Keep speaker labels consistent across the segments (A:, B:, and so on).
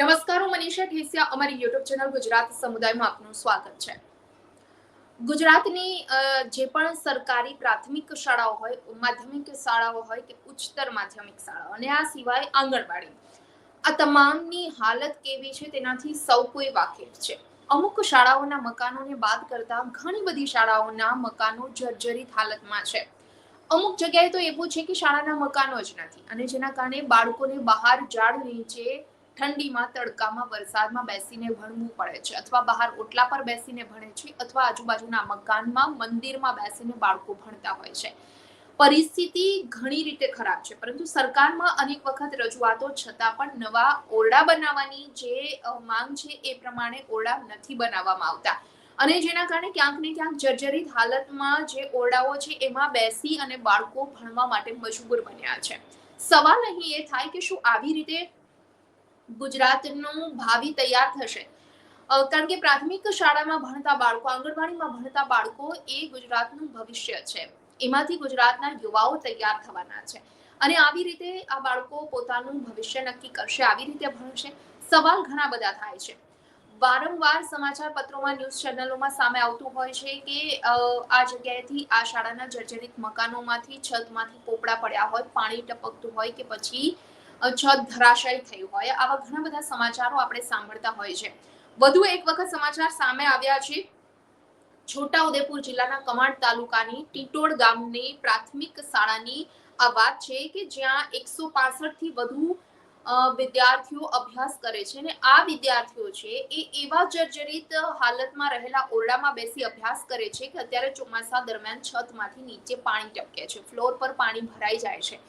A: નમસ્કાર હું મનીષા ઠેસિયા અમારી યુટ્યુબ ચેનલ ગુજરાત સમુદાયમાં આપનું સ્વાગત છે. ગુજરાતની જે પણ સરકારી પ્રાથમિક શાળાઓ હોય, માધ્યમિક શાળાઓ હોય કે ઉચ્ચતર માધ્યમિક શાળાઓ, અને આ સિવાય આંગણવાડી, આ તમામની હાલત કેવી છે તેનાથી સૌ કોઈ વાકેફ છે. અમુક શાળાઓના મકાનોને બાદ કરતા ઘણી બધી શાળાઓના મકાનો જર્જરિત હાલતમાં છે. અમુક જગ્યાએ તો એવું છે કે શાળાના મકાનો જ નથી, અને જેના કારણે બાળકોને બહાર ઝાડ નીચે ઠંડીમાં તડકામાં, વરસાદમાં બેસીને ભણવું પડે છે અથવા બહાર ઓટલા પર બેસીને ભણે છે અથવા આજુબાજુના મકાનમાં, મંદિરમાં બેસીને બાળકો ભણતા હોય છે. પરિસ્થિતિ ઘણી રીતે ખરાબ છે, પરંતુ સરકારમાં અનેક વખત રજૂઆતો છતાં પણ નવા ઓરડા બનાવવાની જે માંગ છે એ પ્રમાણે ઓરડા નથી બનાવવામાં આવતા. અને જેના કારણે ક્યાંક ને ક્યાંક જર્જરિત હાલતમાં જે ઓરડાઓ છે એમાં બેસી અને બાળકો ભણવા માટે મજબૂર બન્યા છે. સવાલ અહીં એ થાય કે શું આવી રીતે ગુજરાતનું ભાવિ તૈયાર થશે. કારણ કે પ્રાથમિક શાળામાં ભણતા બાળકો, આંગણવાડીમાં ભણતા બાળકો એ ગુજરાતનું ભવિષ્ય છે. એમાંથી ગુજરાતના યુવાઓ તૈયાર થવાના છે. અને આવી રીતે આ બાળકો પોતાનું ભવિષ્ય નક્કી કરશે, આવી રીતે ભણશે. સવાલ ઘણા બધા થાય છે. વારંવાર સમાચાર પત્રોમાં, ન્યૂઝ ચેનલોમાં સામે આવતું હોય છે કે આ જગ્યાએથી આ શાળાના જર્જરિત મકાનોમાંથી, છતમાંથી પોપડા પડ્યા હોય, પાણી ટપકતું હોય કે પછી છત ધરાશાયી થયું હોય, આવા ઘણા બધા સમાચારો આપણે સાંભળતા હોય છે. વધુ એક વખત સમાચાર સામે આવ્યા છે. છોટાઉદેપુર જિલ્લાના કમાડ તાલુકાની ટીટોડ ગામની પ્રાથમિક શાળાની આ વાત છે કે જ્યાં એકસો થી વધુ વિદ્યાર્થીઓ અભ્યાસ કરે છે અને આ વિદ્યાર્થીઓ છે એ એવા જર્જરિત હાલતમાં રહેલા ઓરડામાં બેસી અભ્યાસ કરે છે કે અત્યારે ચોમાસા દરમિયાન છતમાંથી નીચે પાણી ટપકે છે. ફ્લોર પર પાણી ભરાઈ જાય છે.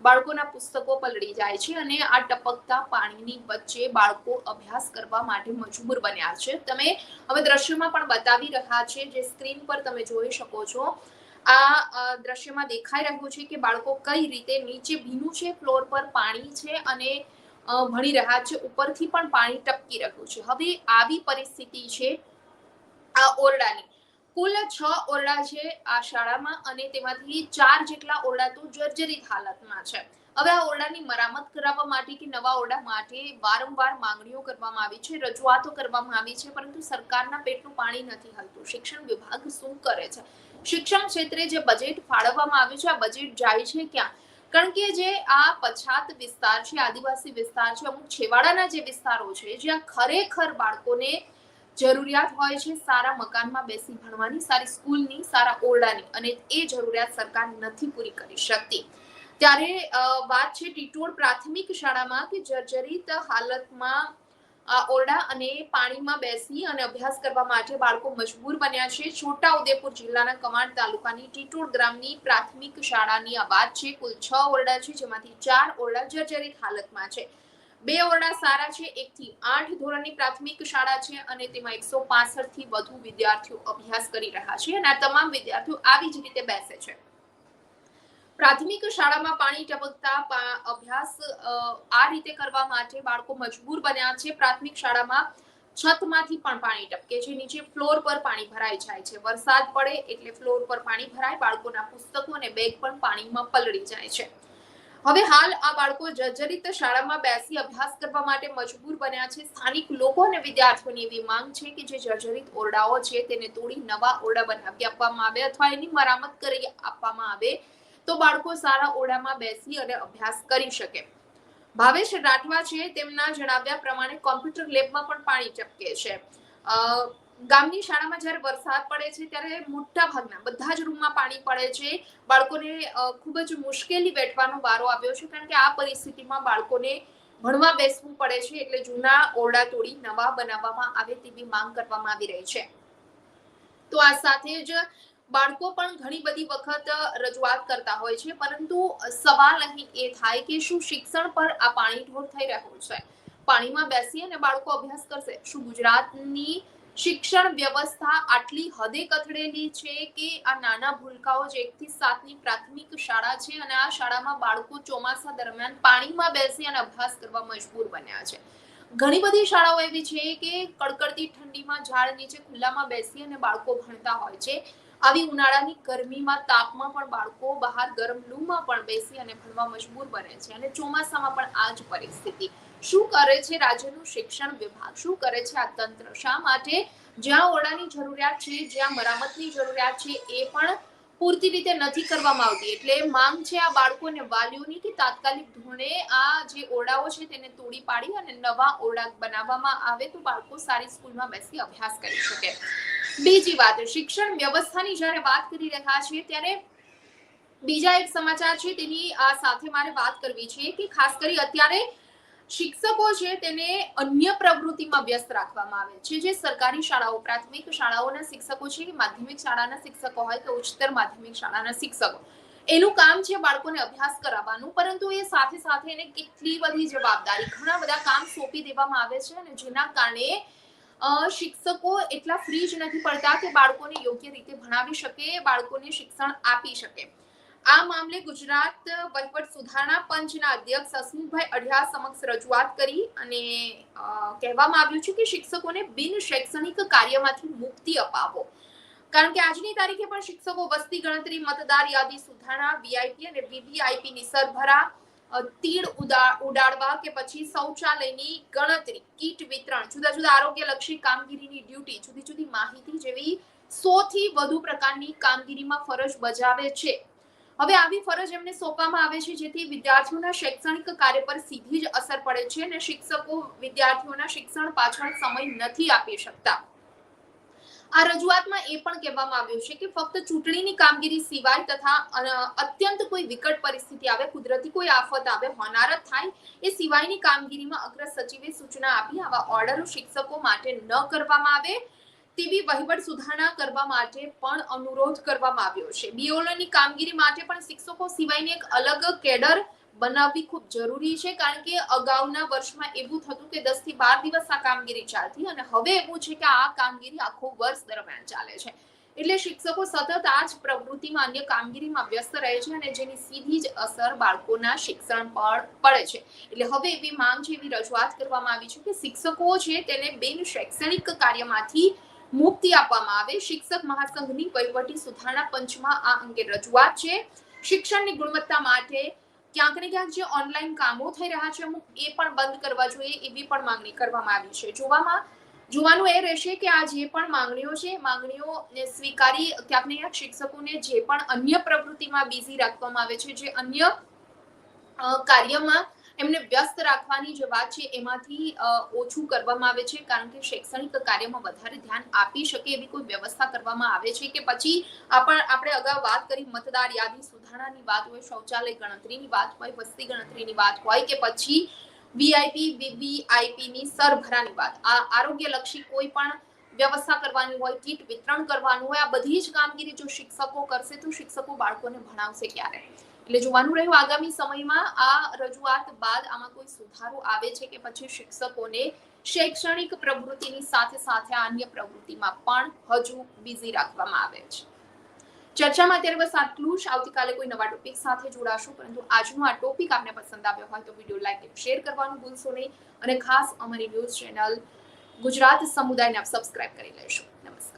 A: બાળકોના પુસ્તકો પલળી જાય છે અને આ ટપકતા પાણીની વચ્ચે બાળકો અભ્યાસ કરવા માટે મજબૂર બન્યા છે. તમે હવે દ્રશ્યમાં પણ બતાવી રહ્યા છે જે સ્ક્રીન પર તમે જોઈ શકો છો. આ દ્રશ્યમાં દેખાઈ રહ્યું છે કે બાળકો કઈ રીતે નીચે ભીનું છે, ફ્લોર પર પાણી છે અને ભણી રહ્યા છે. ઉપરથી પણ પાણી ટપકી રહ્યું છે. હવે આવી પરિસ્થિતિ છે આ ઓરડાની. કુલ છ ઓરડા છે આ શાળામાં અને તેમાંથી ચાર જેટલા ઓરડા તો જર્જરિત હાલતમાં છે. હવે આ ઓરડાની મરામત કરાવવા માટે કે નવા ઓરડા માટે વારંવાર માંગણીઓ કરવામાં આવી છે, રજૂઆતો કરવામાં આવી છે, પરંતુ સરકારના પેટનું પાણી નથી હલતું. શિક્ષણ વિભાગ શું કરે છે? શિક્ષણ ક્ષેત્રે જે બજેટ ફાળવવામાં આવ્યું છે, આ બજેટ જાય છે ક્યાં? કારણ કે જે આ પછાત વિસ્તાર છે, આદિવાસી વિસ્તાર છે, અમુક છેવાડાના જે વિસ્તારો છે, જ્યાં ખરેખર બાળકોને જરૂરિયાત હોય છે સારા મકાનમાં બેસી ભણવાની, સારી સ્કૂલની, સારા ઓરડાની અને એ જરૂરિયાત સરકાર નથી પૂરી કરી શકતી. ત્યારે વાત છે ટીટોડ પ્રાથમિક શાળામાં કે જર્જરિત હાલતમાં ઓરડા અને પાણીમાં બેસી અને અભ્યાસ કરવા માટે બાળકો મજબૂર બન્યા છે. છોટા ઉદેપુર જિલ્લાના કમાડ તાલુકાની ટીટોડ ગ્રામની પ્રાથમિક શાળાની આ વાત છે. કુલ છ ઓરડા છે, જેમાંથી ચાર ઓરડા જર્જરિત હાલતમાં છે. બે ઓરડા સારા છે એક થી આઠ ધોરણની પ્રાથમિક શાળા છે અને તેમાં એકસો થી વધુ વિદ્યાર્થીઓ અભ્યાસ કરી રહ્યા છે અને આ તમામ વિદ્યાર્થીઓ આવી જ રીતે બેસે છે. પ્રાથમિક શાળામાં પાણી ટપકતા અભ્યાસ આ રીતે કરવા માટે બાળકો મજબૂર બન્યા છે. પ્રાથમિક શાળામાં છતમાંથી પણ પાણી ટપકે છે. નીચે ફ્લોર પર પાણી ભરાઈ જાય છે. વરસાદ પડે એટલે ફ્લોર પર પાણી ભરાય. બાળકોના પુસ્તકો અને બેગ પણ પાણીમાં પલળી જાય છે. હવે હાલ આ બાળકો જર્જરિત શાળામાં બેસી અભ્યાસ કરવા માટે મજબૂર બન્યા છે. સ્થાનિક લોકો અને વિદ્યાર્થીઓની એવી માંગ છે કે જે જર્જરિત ઓરડાઓ છે તેને તોડી નવા ઓરડા બનાવી આપવામાં આવે અથવા એની મરામત કરી આપવામાં આવે તો બાળકો સારા ઓરડામાં બેસી અને અભ્યાસ કરી શકે. ભાવેશ રાઠવા છે તેમના જણાવ્યા પ્રમાણે કોમ્પ્યુટર લેબમાં પણ પાણી ટપકે છે. અ, ગામની શાળામાં જ્યારે વરસાદ પડે છે ત્યારે મોટા ભાગના બધા જ રૂમમાં પાણી પડે છે. બાળકોને ખૂબ જ મુશ્કેલી વેઠવાનો વારો આવ્યો છે કારણ કે આ પરિસ્થિતિમાં બાળકોને ભણવા બેસવું પડે છે એટલે જૂના ઓરડા તોડી નવા બનાવવામાં આવે તેવી માંગ કરવામાં આવી રહી છે. તો આ સાથે જ બાળકો પણ ઘણી બધી વખત રજૂઆત કરતા હોય છે, પરંતુ સવાલ અહીં એ થાય કે શું શિક્ષણ પર આ પાણી ઢોર થઈ રહ્યું છે? પાણીમાં બેસી અને બાળકો અભ્યાસ કરશે? શું ગુજરાતની શિક્ષણ વ્યવસ્થા આટલી હદે કથળેલી છે કે આ નાના ભૂલકાઓ જે એકથી સાતની પ્રાથમિક શાળા છે અને આ શાળામાં બાળકો ચોમાસા દરમિયાન પાણીમાં બેસી અને અભ્યાસ કરવા મજબૂર બન્યા છે. ઘણી બધી શાળાઓ એવી છે કે કડકડતી ઠંડીમાં ઝાડ નીચે ખુલ્લામાં બેસી અને બાળકો ભણતા હોય છે. આવી ઉનાળાની ગરમીમાં તાપમાં પણ બાળકો બહાર ગરમ લૂમાં પણ બેસી અને ભણવા મજબૂર બને છે અને ચોમાસામાં પણ આ જ પરિસ્થિતિ. શું કરે છે રાજ્યનું શિક્ષણ વિભાગ? શું કરે છે આ તંત્ર? શા માટે જ્યાં ઓરડાની જરૂરિયાત છે, જ્યાં મરામતની જરૂરિયાત છે, એ પણ પૂરતી રીતે નથી કરવામાં આવતી. એટલે માંગ છે આ બાળકો અને વાલીઓની, કે તાત્કાલિક ધોરણે આ જે ઓરડાઓ છે તેને તોડી પાડી અને નવા ઓરડા બનાવવામાં આવે તો બાળકો સારી સ્કૂલમાં બેસી અભ્યાસ કરી શકે. બીજી વાત, શિક્ષણ વ્યવસ્થાની જ્યારે વાત કરી રહ્યા છીએ, ત્યારે બીજા એક સમાચાર છે, તેની સાથે મારે વાત કરવી છે કે ખાસ કરી અત્યારે શિક્ષકો છે તેને અન્ય પ્રવૃત્તિમાં વ્યસ્ત રાખવામાં આવે છે. જે સરકારી શાળાઓ, પ્રાથમિક શાળાઓના શિક્ષકો છે, માધ્યમિક શાળાના શિક્ષકો હોય કે ઉચ્ચતર માધ્યમિક શાળાના શિક્ષકો. એનું કામ છે બાળકોને અભ્યાસ કરાવવાનું, પરંતુ એ સાથે સાથે એને કેટલી બધી જવાબદારી, ઘણા બધા કામ સોંપી દેવામાં આવે છે અને જેના કારણે શિક્ષકો એટલા ફ્રી જ નથી પડતા કે બાળકોને યોગ્ય રીતે ભણાવી શકે, બાળકોને શિક્ષણ આપી શકે. આ મામલે ગુજરાત વહીવટ સુધારણા પંચના અધ્યક્ષ હસમુખભાઈ અઢિયા સમક્ષ રજૂઆત કરી અને કહેવામાં આવ્યું છે કે શિક્ષકોને બિન શૈક્ષણિક કાર્યમાંથી મુક્તિ અપાવો. કારણ કે આજની તારીખે પણ શિક્ષકો વસ્તી ગણતરી, મતદાર યાદી સુધારણા, વીઆઈપી અને વીવીઆઈપી ની સરભરા તીડ ઉડા- ઉડાડવા કે પછી શૌચાલયની ગણતરી, કીટ વિતરણ, જુદા જુદા આરોગ્યલક્ષી કામગીરીની ડ્યુટી, જુદી જુદી માહિતી જેવી સો થી વધુ પ્રકારની કામગીરીમાં ફરજ બજાવે છે. હવે આવી ફરજ એમને સોંપવામાં આવે છે, જેથી વિદ્યાર્થીઓના શૈક્ષણિક કાર્ય પર સીધી જ અસર પડે છે અને શિક્ષકો વિદ્યાર્થીઓના શિક્ષણ પાછળ સમય નથી આપી શકતા. આ રજૂઆતમાં એ પણ કહેવામાં આવ્યું છે કે ફક્ત ચૂંટણીની કામગીરી સિવાય તથા અત્યંત કોઈ વિકટ પરિસ્થિતિ આવે, કુદરતી કોઈ આફત આવે, હોનારત થાય, એ સિવાયની કામગીરીમાં અગ્ર સચિવે સૂચના આપી આવા ઓર્ડરો શિક્ષકો માટે ન કરવામાં આવે. તેવી વહીવટ સુધારણા કરવા માટે પણ અનુરોધ કરવામાં આવ્યો છે. બીઓલોની કામગીરી માટે પણ શિક્ષકો સિવાયની એક અલગ કેડર બનાવવી ખૂબ જરૂરી છે, કારણ કે અગાઉના વર્ષમાં એવું થતું કે દસથી બાર દિવસ આ કામગીરી ચાલતી અને હવે એવું છે કે આ કામગીરી આખું વર્ષ દરમિયાન ચાલે છે. એટલે શિક્ષકો સતત આ જ પ્રવૃત્તિમાં અન્ય કામગીરીમાં વ્યસ્ત રહે છે અને જેની સીધી જ અસર બાળકોના શિક્ષણ પર પડે છે. એટલે હવે એવી માંગ છે, એવી રજૂઆત કરવામાં આવી છે કે શિક્ષકો છે તેને બિન શૈક્ષણિક કાર્યમાંથી મુક્તિ આપવામાં આવે. શિક્ષક મહાસંઘની વહીવટી સુધારણા પંચમાં આ અંગે રજૂઆત છે. શિક્ષણની ગુણવત્તા માટે ક્યાંક ને ક્યાંક જે ઓનલાઈન કામો થઈ રહ્યા છે, અમુક એ પણ બંધ કરવા જોઈએ એવી પણ માંગણી કરવામાં આવી છે. જોવામાં, જોવાનું એ રહેશે કે આ જે પણ માંગણીઓ છે, માંગણીઓને માંગણીઓ સ્વીકારી ક્યાંક ને ક્યાંક શિક્ષકોને જે પણ અન્ય પ્રવૃત્તિમાં બિઝી રાખવામાં આવે છે, જે અન્ય કાર્યમાં એમને વ્યસ્ત રાખવાની જે વાત છે, એમાંથી ઓછું કરવામાં આવે છે, કારણ કે શૈક્ષણિક કાર્યમાં વધારે ધ્યાન આપી શકે એવી કોઈ વ્યવસ્થા કરવામાં આવે છે કે પછી આપણ, આપણે અગાઉ વાત કરી મતદાર યાદી સુધારણાની વાત હોય, શૌચાલય ગણતરીની વાત હોય, વસ્તી ગણતરીની વાત હોય કે પછી વીઆઈપી વીવીઆઈપી ની સરભરાની વાત. આ આરોગ્યલક્ષી કોઈ પણ વ્યવસ્થા કરવાની હોય, કીટ વિતરણ કરવાનું હોય, આ બધી જ કામગીરી જો શિક્ષકો કરશે તો શિક્ષકો બાળકોને ભણાવશે ક્યારે? એટલે જોવાનું રહ્યું આગામી સમયમાં આ રજૂઆત બાદ આમાં કોઈ સુધારો આવે છે કે પછી શિક્ષકોને શૈક્ષણિક પ્રવૃત્તિની સાથે સાથે અન્ય પ્રવૃત્તિમાં પણ હજુ બિઝી રાખવામાં આવે છે. ચર્ચામાં અત્યારે બસ આટલું જ. આવતીકાલે કોઈ નવા ટોપિક સાથે જોડાશું. પરંતુ આજનો આ ટોપિક આપને પસંદ આવ્યો હોય તો વીડિયો લાઈક અને શેર કરવાનું ભૂલશો નહીં. અને ખાસ અમારી ન્યૂઝ ચેનલ ગુજરાત સમુદાયને આપ સબસ્ક્રાઇબ કરી લેશો નમસ્કાર.